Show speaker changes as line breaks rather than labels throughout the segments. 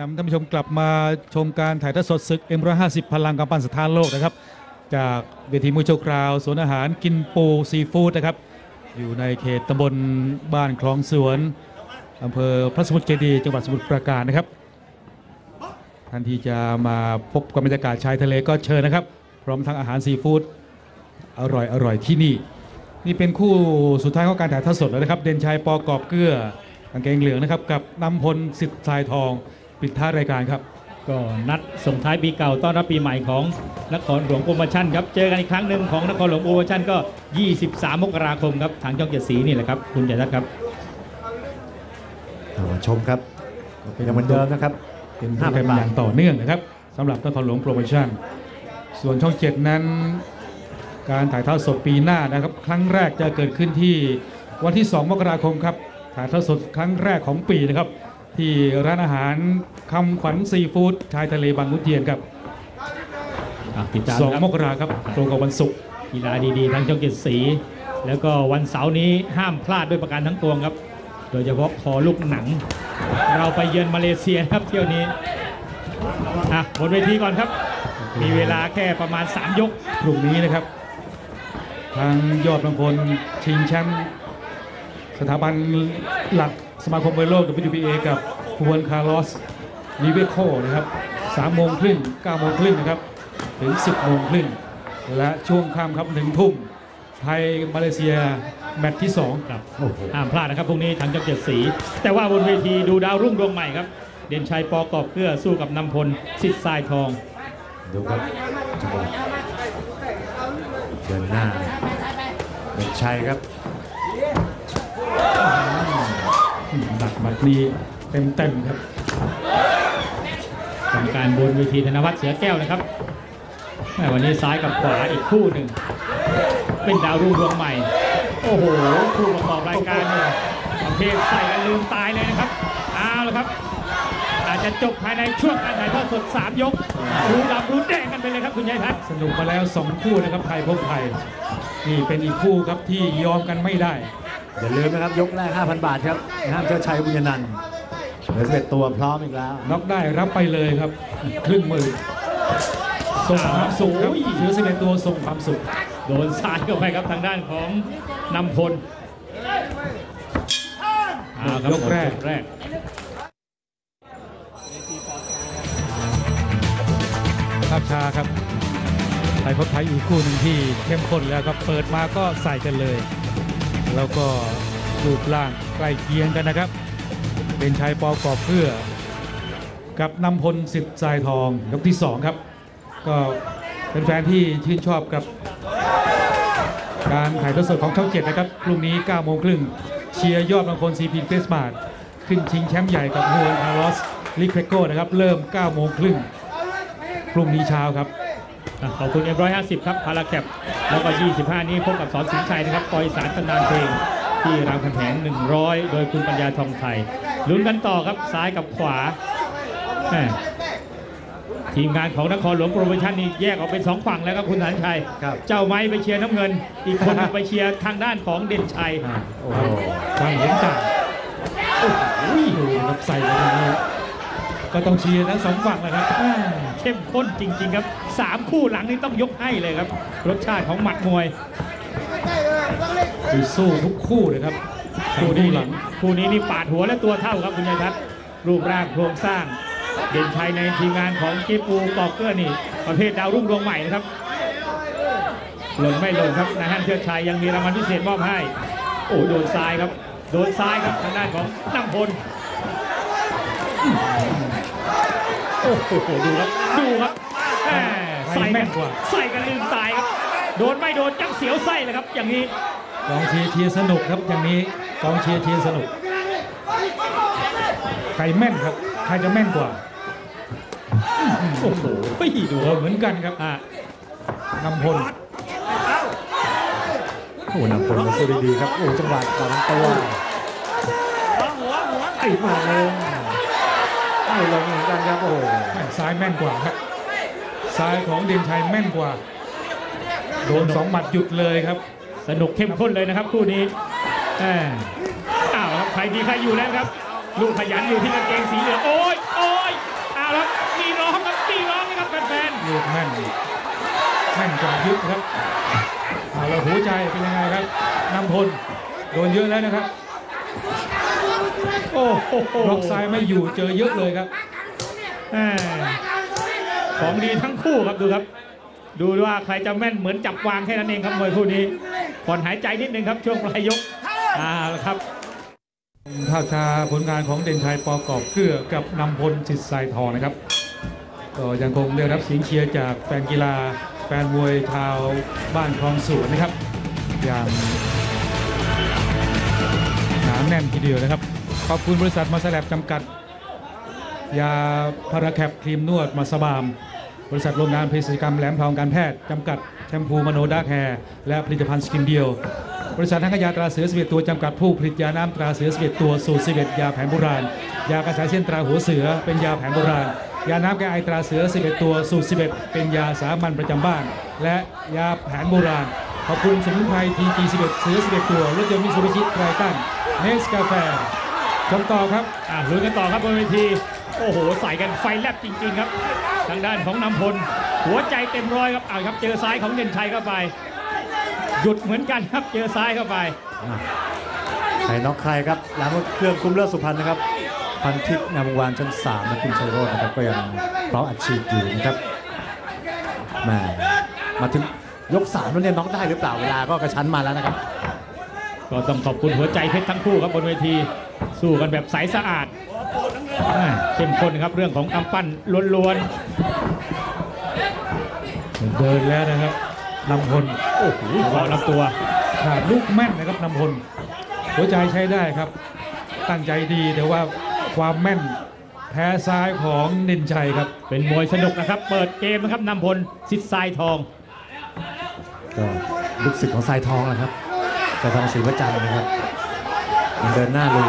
นำท่านผู้ชมกลับมาชมการถ่ายทอดสดศึก M150 พลังกำปั้นสถานโลกนะครับ จากเวทีมวยโชว์คราวสวนอาหารกินปูซีฟู้ดนะครับ อยู่ในเขตตำบลบ้านคลองสวนอำเภอพระสมุทรเจดีย์จังหวัดสมุทรปราการนะครับท่านที่จะมาพบกับบรรยากาศชายทะเลก็เชิญนะครับ พร้อมทั้งอาหารซีฟู้ดอร่อยอร่อยที่นี่ นี่เป็นคู่สุดท้ายของการถ่ายทอดสดแล้วนะครับ เด่นชัยปอกอบเกลือกางเกงเหลืองนะครับกับนำพลสิทธิ์ทรายทอง ปิดท้ายรายการครับ
ก็นัดส่งท้ายปีเก่าต้อนรับปีใหม่ของนครหลวงโปรโมชั่นครับ เจอกันอีกครั้งหนึ่งของนครหลวงโปรโมชั่นก็ 23 มกราคมครับทางช่องเจ็ดสีนี่แหละครับคุณใหญ่ทัศน์ครับ
เอามาชมครับก็ยังเหมือนเดิมนะครับ
เป็น
ห้า
โปร
พั
แกร
น
ม
บา
อ
ท
ย่างต่อเนื่องนะครับสำหรับนครหลวงโปรโมชั่น ส่วนช่องเจ็ดนั้น การถ่ายทอดสดปีหน้านะครับ ครั้งแรกจะเกิดขึ้นที่วันที่ 2 มกราคมครับถ่ายทอดสดครั้งแรกของปีนะครับ ที่ร้านอาหารคำขวัญซีฟู้ดชายทะเลบางขุนเทียนครับ
อะติดตาม
สอง
นะครับ
มกราครับตรงกับวันศุกร์
กีฬาดีๆทางช่องเจ็ดสี แล้วก็วันเสาร์นี้ห้ามพลาดด้วยประการทั้งปวงครับ โดยเฉพาะคอลูกหนัง เราไปเยือนมาเลเซียครับเที่ยวนี้อะบนเวทีก่อนครับ มีเวลาแค่ประมาณ 3 ยก
พรุ่งนี้นะครับ ทางยอดบางคนชิงแชมป์สถาบันหลัก สมาคมมวยโลก WBA กับควนคาร์ลอสลิเวโคนะครับ3โมงครึ่ง9โมงครึ่งนะครับ ถึง 10โมงครึ่งและช่วงค่ำครับ1ทุ่มไทยมาเลเซียแมตช์ที่2
ครับ
โอ้โห
ห้ามพลาดนะครับพรุ่งนี้ทางจังเจ็ดสี แต่ว่าบนเวทีดูดาวรุ่งดวงใหม่ครับ เด่นชัยปอกอบเกลือสู้กับนำพลสิทธิ์ทรายทอง
ดูครับจังหวะเดินหน้าเป็นชัยครับ
หนักบัดนี้เต็มๆครับ
กรรมการบนเวทีธนวัฒน์เสือแก้วนะครับวันนี้ซ้ายกับขวาอีกคู่หนึ่ง เป็นดาวรุ่งดวงใหม่ โอ้โห คู่ประกอบรายการเนี่ยประเภทใส่กันลืมตายเลยนะครับเอาละครับ อาจจะจบภายในช่วงการถ่ายทอดสด 3 ยก รู้ดำรู้แดงกันไปเลยครับคุณยายทัศน์
สนุกมาแล้ว 2 คู่นะครับไทยพบไทยนี่เป็นอีกคู่ครับที่ยอมกันไม่ได้
อย่าลืมนะครับยกแรก 5,000 บาทครับห้ามเจ้าชัยบุญยนันท์เหลือ11ตัวพร้อมอีกแล้ว
น็อกได้รับไปเลยครับ ครึ่งหมื่นส่งความสุขครับเชื้อสิบเอ็ดตัวส่งความสุข
โดนซ้ายเข้าไปครับทางด้านของนำพลเอาครับ
ยกแรก
ยกแรก
ภาพช้าครับไทยพบไทยอีกคู่หนึ่งที่เข้มข้นแล้วครับเปิดมาก็ใส่กันเลย แล้วก็รูปร่างใกล้เคียงกันนะครับ เป็นชายปอกอบเพื่อ กับนำพลสิทธิ์ทรายทองยกที่2ครับ ก็เป็นแฟนที่ชื่นชอบกับ การถ่ายทอดสดของช่องเจ็ดนะครับพรุ่งนี้9โมงครึ่งเชียร์ยอดบางคนซีพีเฟสมาร์ขึ้นชิงแชมป์ใหญ่กับฮวนคาร์ลอสลิเคโกนะครับ เริ่ม9โมงครึ่งพรุ่งนี้เช้าครับ
ขอบคุณ M150 ครับพาราแคปแล้วก็ 25 นี้พบกับสอนสินชัยนะครับปอยสารตำนานเพลง ที่รามคำแหง100 โดยคุณปัญญาทองไทยลุ้นกันต่อครับซ้ายกับขวาแม่ทีมงานของนครหลวงโปรโมชั่นนี่แยกออกเป็นสองฝั่งแล้วครับคุณสันชัย
ครับ
เจ้าไม้ไปเชียร์น้ำเงิน อีกคนหนึ่งไปเชียร์ทางด้านของเด่นชัย
อ่า
โอ้โห
ความเห็นต่างโอ้โหดูนะครับใส่ไปตรงนี้ ก็ต้องเชียร์ทั้งสองฝั่งแหละครับ
อ่าเข้มข้นจริง ๆ ครับสามคู่หลังนี่ต้องยกให้เลยครับ รสชาติของหมัดมวย
คือสู้ทุกคู่เลยครับสาม
คู่
คู่
นี้
หลัง
คู่นี้นี่ปาดหัวและตัวเท่าครับคุณยายทัศน์รูปร่างโครงสร้าง เด่นชัยในทีมงานของเจปูกอกเกอร์นี่ ประเภทดาวรุ่งดวงใหม่นะครับหล่นไม่หล่นครับนายฮันเชิดชัยยังมีรางวัลพิเศษมอบให้ โอ้โดนซ้ายครับ โดนซ้ายครับทางด้านของน้ำพล โอ้โหดูครับดูครับแหม่ใส่กันใส่กันลืมตายครับ โดนไม่โดนจังเสียวไส้เลยครับ อย่างนี้
กองเชียร์เชียร์สนุกครับอย่างนี้กองเชียร์เชียร์สนุก ใครแม่นครับ ใครจะแม่นกว่า
โอ้โหดู
เอ
ค
อ
รับ
เหมือนกันครับ
อะ
นำพล
โอ้นำผลมาสู้ดีๆครับโอ้จังหวะต่อลำตัวไอ้มาลง ไม่ลงเหมือนกันครับโอ้โห
แม่นซ้ายแม่นกว่าครับซ้ายของเด่นชัยแม่นกว่า โดนสองหมัดหยุดเลยครับ
สนุกเข้มข้นเลยนะครับคู่นี้แหม่อ้าวครับใครดีใครอยู่แล้วครับ ลูกขยันอยู่ที่กางเกงสีเหลืองโอ้ยโอ้ยแล้วมีร้องครับมีร้องนะครับแฟน
ลูกแม่นแม่นกว่ายุทธครับเอาแล้วหัวใจเป็นยังไงครับนำพลโดนเยอะแล้วนะครับ
ๆ โอ้โห
ล็อกซ้ายไม่อยู่เจอเยอะเลยครับ
แหม่ของดีทั้งคู่ครับดูครับ ดูว่าใครจะแม่นเหมือนจับวางแค่นั้นเองครับมวยคู่นี้ผ่อนหายใจนิดนึงครับช่วงปลายยกอ่าแล้วครับ
ภาพชาผลงานของเด่นชัยปอกอบเกลือกับนำพลจิตสายทองนะครับ ก็ยังคงได้รับเสียงเชียร์จากแฟนกีฬาแฟนมวยชาวบ้านคลองสวนนะครับ อย่างหนาแน่นทีเดียวนะครับ ขอบคุณบริษัทมาสแลบจำกัด ยาพาราแคปครีมนวดมาสบาม บริษัทโรงงานเภสัชกรรมแหลมทองการแพทย์จำกัดแชมพูมโนดาแคร์และผลิตภัณฑ์สกินเดียว บริษัททังขยาตราเสือสเวตตัวจำกัดผู้ผลิตยาน้ำตราเสือสเวตตัวสูตรสเวตยาแผนโบราณ ยากระสายเส้นตราหัวเสือเป็นยาแผนโบราณยาน้ำแก้ไอตราเสือสเวตตัว สูตรสเวตเป็นยาสามัญประจำบ้าน และยาแผนโบราณ ขอบคุณสมุนไพรทีจีสเวตเสือสเวตตัวรถยนต์มิซูบิชิไทรตันเนสกาแฟ ชมต่อครับ
อะลุยกันต่อครับบนเวทีโอ้โหใส่กันไฟแลบจริง ๆ ครับ ทางด้านของนำพล หัวใจเต็มร้อยครับอ่าครับ เจอซ้ายของเด่นชัยเข้าไป หยุดเหมือนกันครับ เจอซ้ายเข้าไป
อะใครน็อกใครครับร้านเครื่องคุ้มเลือดสุพรรณนะครับ พันทิพย์นามวงวานชั้นสามนะคุณชัยโรจน์นะครับก็ยังพร้อมอัดฉีดอยู่นะครับแหม่มาถึงยกสามแล้วเนี่ยน็อกได้หรือเปล่าเวลาก็กระชั้นมาแล้วนะครับ
ก็ต้องขอบคุณหัวใจเพชรทั้งคู่ครับบนเวที สู้กันแบบใสสะอาดอ่าเข้มข้นครับเรื่องของกำปั้นล้วน
เดินแล้วนะครับนำพล
ๆโอ้โหเกาะลำตัว
ขาดลูกแม่นนะครับนำพลหัวใจใช้ได้ครับ ตั้งใจดีแต่ว่าความแม่นแพ้ซ้ายของเด่นชัยครับ
เป็นมวยสนุกนะครับ เปิดเกมนะครับนำพลสิทธิ์ทรายทอง
ก็ลูกศิษย์ของทรายทองแหละครับ จะทองศรีวจันทร์นะครับยังเดินหน้าลุย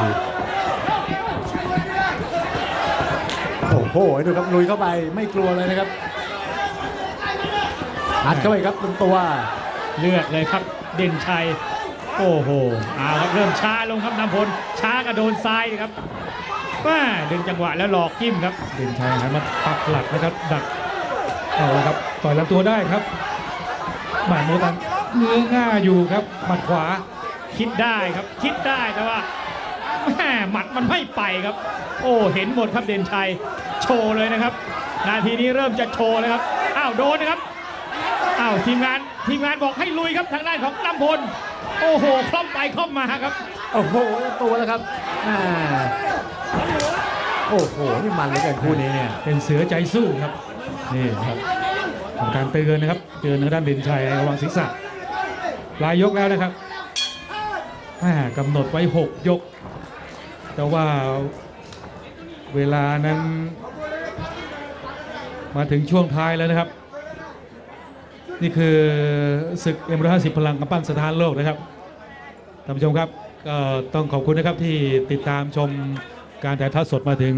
โอ้โหดูครับลุยเข้าไปไม่กลัวเลยนะครับอัดเข้าไปครับลำตัว
เลือดเลยครับเด่นชัยโอ้โหเอาครับเริ่มช้าลงครับนำพลช้ากระโดนซ้ายครับว่าดึงจังหวะแล้วหลอกจิ้มครับ
เด่นชัยหันมาปักหลักนะครับ ดักเอาละครับต่อยลำตัวได้ครับหมายโมตัน เนื้อง่าอยู่ครับหมัดขวา
คิดได้ครับ คิดได้แต่ว่าแม่หมัดมันไม่ไปครับ โอ้เห็นหมดครับเด่นชัยโชว์เลยนะครับ นาทีนี้เริ่มจะโชว์แล้วครับอ้าวโดนนะครับอ้าวทีมงานทีมงานบอกให้ลุยครับทางด้านของนำพลโอ้โหคล่อมไปคล่อมมาครับ
โอ้โหลำตัวแล้วครับอ่าโอ้โหนี่มันเหลยกันคู่นี้เนี่ย
เป็นเสือใจสู้ครับนี่ครับทำการเตือนนะครับเตือนทางด้านเด่นชัยระวังศีรษะป ลายยกแล้วนะครับกำหนดไว้ 6 ยก แต่ว่าเวลานั้นมาถึงช่วงท้ายแล้วนะครับ นี่คือศึกเอ็มร้อยห้าสิบพลังกำปั้นสถานโลกนะครับท่านผู้ชมครับก็ต้องขอบคุณนะครับที่ติดตามชมการถ่ายทอดสดมาถึง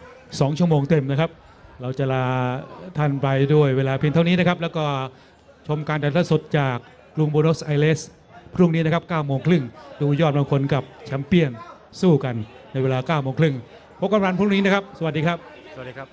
2 ชั่วโมงเต็มนะครับ เราจะลาท่านไปด้วยเวลาเพียงเท่านี้นะครับ แล้วก็ชมการถ่ายทอดสดจาก กรุงโบนอสไอเลสพรุ่งนี้นะครับ9โมงครึ่งดูยอดบางคนกับแชมเปี้ยนสู้กันในเวลา9โมงครึ่งพบกันวันพรุ่งนี้นะครับ สวัสดีครับ
สวัสดีครับ